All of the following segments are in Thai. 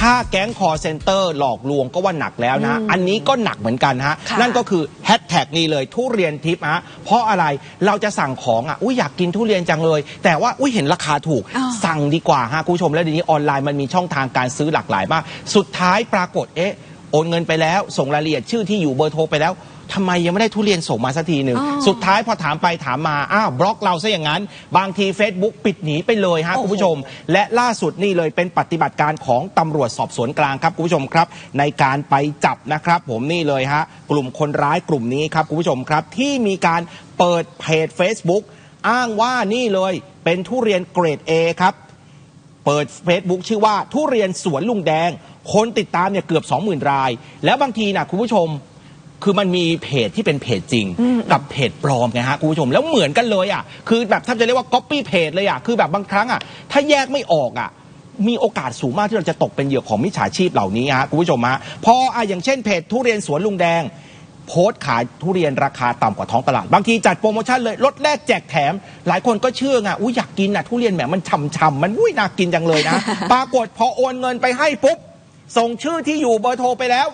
ถ้าแก๊งคอเซ็นเตอร์หลอกลวงก็ว่าหนักแล้วนะอันนี้ก็หนักเหมือนกันฮะค่ะนั่นก็คือแฮชแท็กนี้เลยทุเรียนทิพย์ฮะเพราะอะไรเราจะสั่งของอะอุ้ยอยากกินทุเรียนจังเลย แต่ว่าอุ้ยเห็นราคาถูกอ้าวสั่งดีกว่าฮะคุณผู้ชมแล้วเดี๋ยวนี้ออนไลน์มันมีช่องทางการซื้อหลากหลายมาก สุดท้ายปรากฏเอ๊ะโอนเงินไปแล้ว ส่งรายละเอียดชื่อที่อยู่เบอร์โทรไปแล้ว ทำไมยังไม่ได้ทุเรียนส่งมาสักทีหนึ่งอ๋อ สุดท้ายพอถามไปถามมาอ้าวบล็อกเราซะอย่างนั้น บางที Facebook ปิดหนีไปเลยฮะโอ้โหคุณผู้ชม และล่าสุดนี่เลยเป็นปฏิบัติการของตำรวจสอบสวนกลางครับคุณผู้ชมครับ ในการไปจับนะครับ ผมนี่เลยฮะกลุ่มคนร้ายกลุ่มนี้ครับคุณผู้ชมครับ ที่มีการเปิดเพจ Facebook อ้างว่านี่เลยเป็นทุเรียนเกรด A ครับ เปิด Facebook ชื่อว่าทุเรียนสวนลุงแดง คนติดตามเนี่ยเกือบ 20,000 ราย แล้วบางทีนะคุณผู้ชม คือมันมีเพจที่เป็นเพจจริง กับเพจปลอมไงฮะคุณผู้ชมแล้วเหมือนกันเลยอะคือแบบถ้าจะเรียกว่า Copy เพจเลยอะคือแบบบางครั้งอะถ้าแยกไม่ออกอะมีโอกาสสูงมากที่เราจะตกเป็นเหยื่อของมิจฉาชีพเหล่านี้ฮะคุณผู้ชมฮะพออะอย่างเช่นเพจทุเรียนสวนลุงแดง โพสต์ขายทุเรียนราคาต่ำกว่าท้องตลาด บางทีจัดโปรโมชั่นเลยลดแลกแจกแถม หลายคนก็เชื่อไงอุ้ยอยากกินอะทุเรียนแหมมันฉ่ำๆมันอุ้ยน่ากินจังเลยนะ ปรากฏพอโอนเงินไปให้ปุ๊บส่งชื่อที่อยู่เบอร์โทรไปแล้ว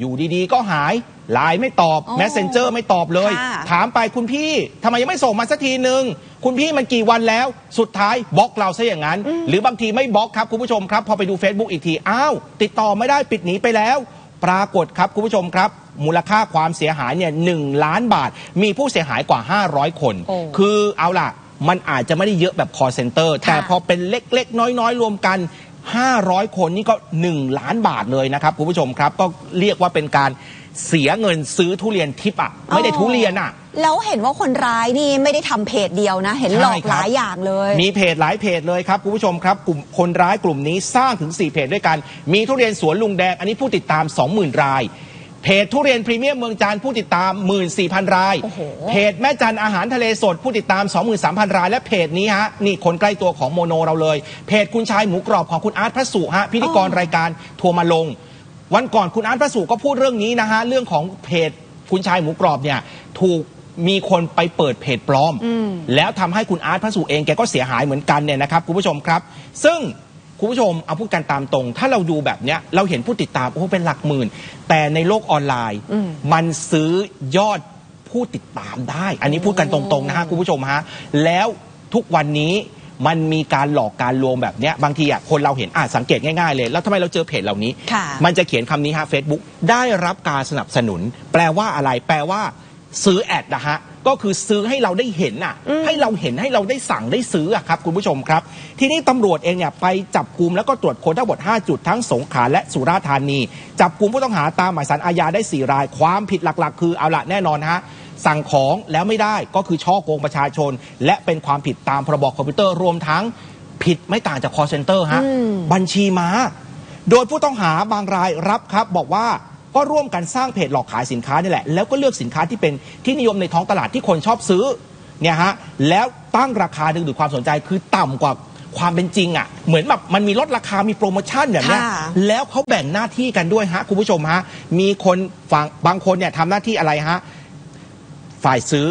อยู่ดีๆ ก็หายไลน์ไม่ตอบอ๋อแมสเซนเจอร์ไม่ตอบเลย ค่ะ ถามไปคุณพี่ทำไมยังไม่ส่งมาสักทีหนึ่งคุณพี่มันกี่วันแล้วสุดท้ายบล็อกเราซะอย่างนั้น หรือบางทีไม่บล็อกครับคุณผู้ชมครับพอไปดู Facebook อีกทีอ้าวติดต่อไม่ได้ปิดหนีไปแล้ว ปรากฏครับคุณผู้ชมครับ มูลค่าความเสียหายเนี่ยหนึ่งล้านบาท มีผู้เสียหายกว่า 500 คน โอ้ คือเอาล่ะ มันอาจจะไม่ได้เยอะแบบ call center แต่พอเป็นเล็กๆ น้อยๆ รวมกัน 500 คนนี่ก็ 1 ล้านบาทเลยนะครับคุณผู้ชมครับ ก็เรียกว่าเป็นการเสียเงินซื้อทุเรียนทิปอะไม่ได้ทุเรียนอะแล้วเห็นว่าคนร้ายนี่ไม่ได้ทำเพจเดียวนะ เห็นหลอกใช่ครับหลายอย่างเลย มีเพจหลายเพจเลยครับคุณผู้ชมครับกลุ่มคนร้ายกลุ่มนี้สร้างถึง 4 เพจด้วยกัน มีทุเรียนสวนลุงแดง อันนี้ผู้ติดตาม 20,000 ราย เพจทุเรียนพรีเมียมเมืองจันทร์ผู้ติดตาม 14,000 ราย โอ้โห เพจแม่จันอาหารทะเลสดผู้ติดตาม 23,000 ราย และเพจนี้ฮะนี่คนใกล้ตัวของโมโนเราเลย เพจคุณชายหมูกรอบของคุณอาร์ตพระสุฮะพิธีกรรายการทัวร์มาลง วันก่อนคุณอาร์ตพระสุก็พูดเรื่องนี้นะฮะเรื่องของเพจคุณชายหมูกรอบเนี่ยถูกมีคนไปเปิดเพจปลอม แล้วทำให้คุณอาร์ตพระสุเองแกก็เสียหายเหมือนกันเนี่ยนะครับคุณผู้ชมครับ ซึ่ง คุณผู้ชมเอาพูดกันตามตรง ถ้าเราดูแบบเนี้ยเราเห็นผู้ติดตามโอ้โหเป็นหลักหมื่น แต่ในโลกออนไลน์ มันซื้อยอดผู้ติดตามได้ อันนี้พูดกันตรงๆนะฮะคุณผู้ชมฮะแล้วทุกวันนี้มันมีการหลอกการลวงแบบเนี้ยบางทีอะคนเราเห็นอะสังเกตง่ายๆเลย แล้วทำไมเราเจอเพจเหล่านี้ค่ะมันจะเขียนคำนี้ฮะ Facebook ได้รับการสนับสนุน แปลว่าอะไรแปลว่า ซื้อแอดนะฮะก็คือซื้อให้เราได้เห็นอะ ให้เราเห็นให้เราได้สั่งได้ซื้ออะครับคุณผู้ชมครับ ทีนี้ตำรวจเองเนี่ยไปจับกลุ่มแล้วก็ตรวจค้นทั้งหมด 5 จุดทั้งสงขลาและสุราษฎร์ธานี จับกลุ่มผู้ต้องหาตามหมายสารอาญาได้ 4 ราย ความผิดหลักๆ คือเอาละแน่นอนฮะสั่งของแล้วไม่ได้ก็คือช่อโกงประชาชน และเป็นความผิดตามพรบคอมพิวเตอร์รวมทั้งผิดไม่ต่างจาก call center ฮะอืมบัญชีม้า โดยผู้ต้องหาบางรายรับครับบอกว่า ก็ร่วมกันสร้างเพจหลอกขายสินค้านี่แหละ แล้วก็เลือกสินค้าที่เป็นที่นิยมในท้องตลาดที่คนชอบซื้อเนี่ยฮะแล้วตั้งราคาดึงดูดความสนใจคือต่ำกว่าความเป็นจริงอะเหมือนแบบมันมีลดราคามีโปรโมชั่นแบบเนี้ยค่ะแล้วเขาแบ่งหน้าที่กันด้วยฮะคุณผู้ชมฮะมีคนฝั่งบางคนเนี่ยทำหน้าที่อะไรฮะฝ่ายซื้อ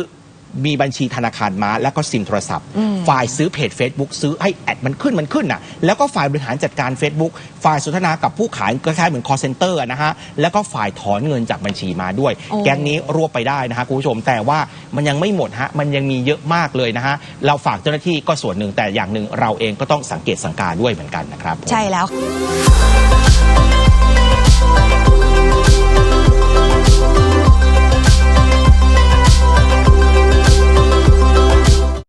มีบัญชีธนาคารม้าแล้วก็ซิมโทรศัพท์ ฝ่ายซื้อเพจ Facebook ซื้อให้แอดมันขึ้นมันขึ้นน่ะแล้วก็ฝ่ายบริหารจัดการ Facebook ฝ่ายสนทนากับผู้ขายคล้ายๆเหมือน call center อะนะฮะแล้วก็ฝ่ายถอนเงินจากบัญชีมาด้วย โอ้ แก๊งนี้รวบไปได้นะฮะคุณผู้ชมแต่ว่ามันยังไม่หมดฮะมันยังมีเยอะมากเลยนะฮะเราฝากเจ้าหน้าที่ก็ส่วนหนึ่งแต่อย่างหนึ่งเราเองก็ต้องสังเกตสังการด้วยเหมือนกันนะครับผม ใช่แล้ว